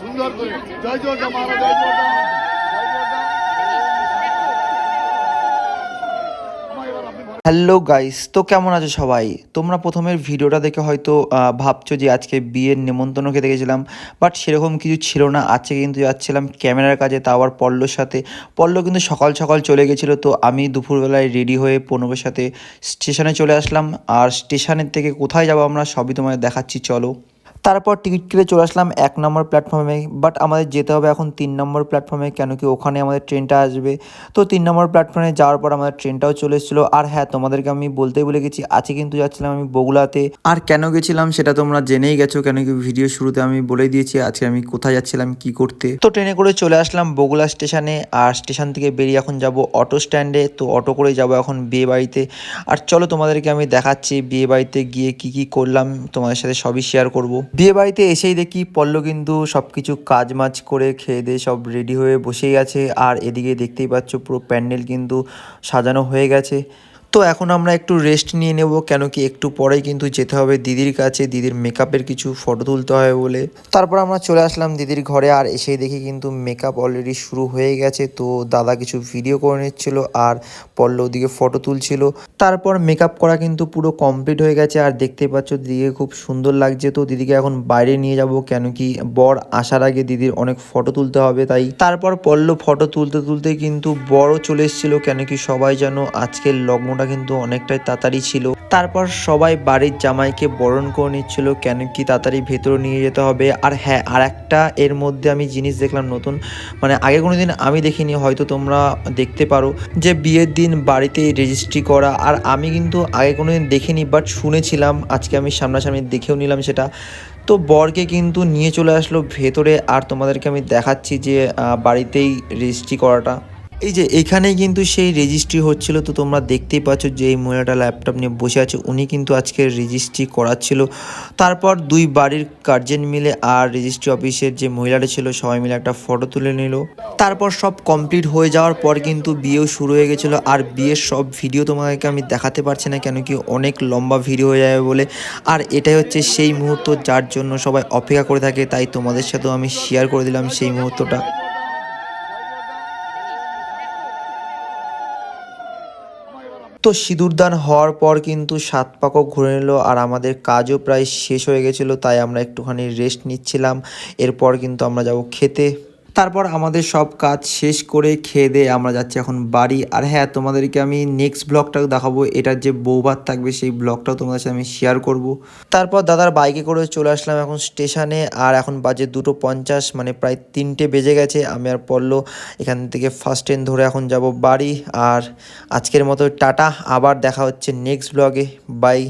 সুন্দর করে জয় জয় মা জয় জয় জয় জয় হ্যালো গাইস তো কেমন আছো সবাই? তোমরা প্রথমের ভিডিওটা দেখে হয়তো ভাবছ যে আজকে বিয়ের নেমন্তন্ন খেতে গেছিলাম বাট সেরকম কিছু ছিল না। আজকে কিন্তু যাচ্ছিলাম ক্যামেরার কাজে তা আবার পল্লর সাথে। পল্ল কিন্তু সকাল সকাল চলে গেছিল, তো আমি দুপুরবেলায় রেডি হয়ে পনেরোর সাথে স্টেশনে চলে আসলাম। আর স্টেশনের থেকে কোথায় যাব আমরা সবই তোমায় দেখাচ্ছি, চলো। তারপর টিকিট কেটে চলে আসলাম এক নম্বর প্ল্যাটফর্মে বাট আমাদের যেতে হবে এখন তিন নম্বর প্ল্যাটফর্মে কেন কি ওখানে আমাদের ট্রেনটা আসবে। তো তিন নম্বর প্ল্যাটফর্মে যাওয়ার পর আমাদের ট্রেনটাও চলে এসেছিল। আর হ্যাঁ তোমাদেরকে আমি বলতেই ভুলে গেছি, আজকে কিন্তু যাচ্ছিলাম আমি বগুলাতে আর কেন গেছিলাম সেটা তোমরা জেনেই গেছো, কেন কি ভিডিও শুরুতে আমি বলে দিয়েছি, আজকে আমি কোথায় যাচ্ছিলাম, কি করতে। তো ট্রেনে করে চলে আসলাম বগুলা স্টেশনে, আর স্টেশন থেকে বেরিয়ে এখন যাব অটো স্ট্যান্ডে তো অটো করে যাব এখন বিয়ে বাড়িতে। আর চলো তোমাদেরকে আমি দেখাচ্ছি বিয়ে বাড়িতে গিয়ে কি কি করলাম, তোমাদের সাথে সবই শেয়ার করব। বিয়ে বাড়িতে এসেই দেখি পল্ল কিন্তু সব কিছু কাজ মাজ করে খেয়ে দিয়ে সব রেডি হয়ে বসেই আছে। আর এদিকে দেখতেই পাচ্ছ পুরো প্যান্ডেল কিন্তু সাজানো হয়ে গেছে। তো এখন আমরা একটু রেস্ট নিয়ে নেব কেন কি একটু পরেই কিন্তু যেতে হবে দিদির কাছে, দিদির মেকআপের কিছু ফটো তুলতে হবে বলে। তারপর আমরা চলে আসলাম দিদির ঘরে, আর এসেই দেখি কিন্তু মেকআপ অলরেডি শুরু হয়ে গেছে, তো দাদা কিছু ভিডিও করে নিচ্ছিল, আর পল্ল ওদিকে ফটো তুলছিল। তারপর মেকআপ করা কিন্তু পুরো কমপ্লিট হয়ে গেছে, আর দেখতেই পাচ্ছ দিদিকে খুব সুন্দর লাগছে, তো দিদিকে এখন বাইরে নিয়ে যাব কেন কি বর আসার আগে দিদির অনেক ফটো তুলতে হবে, তাই। তারপর পল্ল ফটো তুলতে তুলতে কিন্তু বড় চলে এসেছিল কেন কি সবাই যেন আজকের লগ্নটা কিন্তু অনেকটাই তাড়াতাড়ি ছিল। তারপর সবাই বাড়ির জামাইকে বরণ করে নিচ্ছিল, কেন কি তাড়াতাড়ি ভেতরে নিয়ে যেতে হবে। আর হ্যাঁ আর একটা এর মধ্যে আমি জিনিস দেখলাম নতুন মানে আগে কোনো দিন আমি দেখিনি, হয়তো তোমরা দেখতে পারো, যে বিয়ের দিন বাড়িতে রেজিস্ট্রি করা। আর আমি কিন্তু আগে কোনো দিন দেখিনি বাট শুনেছিলাম, আজকে আমি সামনাসামনি দেখেও নিলাম সেটা। তো বরকে কিন্তু নিয়ে চলে আসলো ভেতরে, আর তোমাদেরকে আমি দেখাচ্ছি যে বাড়িতেই রেজিস্ট্রি করাটা। এই যে এখানেই কিন্তু সেই রেজিস্ট্রি হচ্ছিল, তো তোমরা দেখতেই পাচ্ছ যে এই মহিলাটা ল্যাপটপ নিয়ে বসে আছে, উনি কিন্তু আজকে রেজিস্ট্রি করাচ্ছিল। তারপর দুই বাড়ির গার্জেন মিলে আর রেজিস্ট্রি অফিসের যে মহিলাটা ছিল, সবাই মিলে একটা ফটো তুলে নিল। তারপর সব কমপ্লিট হয়ে যাওয়ার পর কিন্তু বিয়েও শুরু হয়ে গেছিল, আর বিয়ের সব ভিডিও তোমাকে আমি দেখাতে পারছি না কেন কি অনেক লম্বা ভিডিও হয়ে যাবে বলে। আর এটাই হচ্ছে সেই মুহূর্ত যার জন্য সবাই অপেক্ষা করে থাকে, তাই তোমাদের সাথেও আমি শেয়ার করে দিলাম সেই মুহূর্তটা। তো সিঁদুরদান হওয়ার পর কিন্তু সাত পাকও ঘুরে নিল আর আমাদের কাজও প্রায় শেষ হয়ে গেছিল, তাই আমরা একটুখানি রেস্ট নিচ্ছিলাম। এরপর কিন্তু আমরা যাব খেতে। তারপর আমাদের সব কাজ শেষ করে খেয়ে দিয়ে আমরা যাচ্ছি এখন বাড়ি। আর হ্যাঁ তোমাদেরকে আমি নেক্সট ব্লগটাও দেখাবো। এটার যে বৌভাত থাকবে, সেই ব্লগটাও তোমাদের সাথে আমি শেয়ার করব। তারপর দাদার বাইকে করে চলে আসলাম এখন স্টেশনে আর এখন বাজে দুটো পঞ্চাশ মানে প্রায় তিনটে বেজে গেছে। আমি আর পড়ল এখান থেকে ফার্স্ট ট্রেন ধরে এখন যাব বাড়ি। আর আজকের মতো টাটা। আবার দেখা হচ্ছে নেক্সট ব্লগে বাই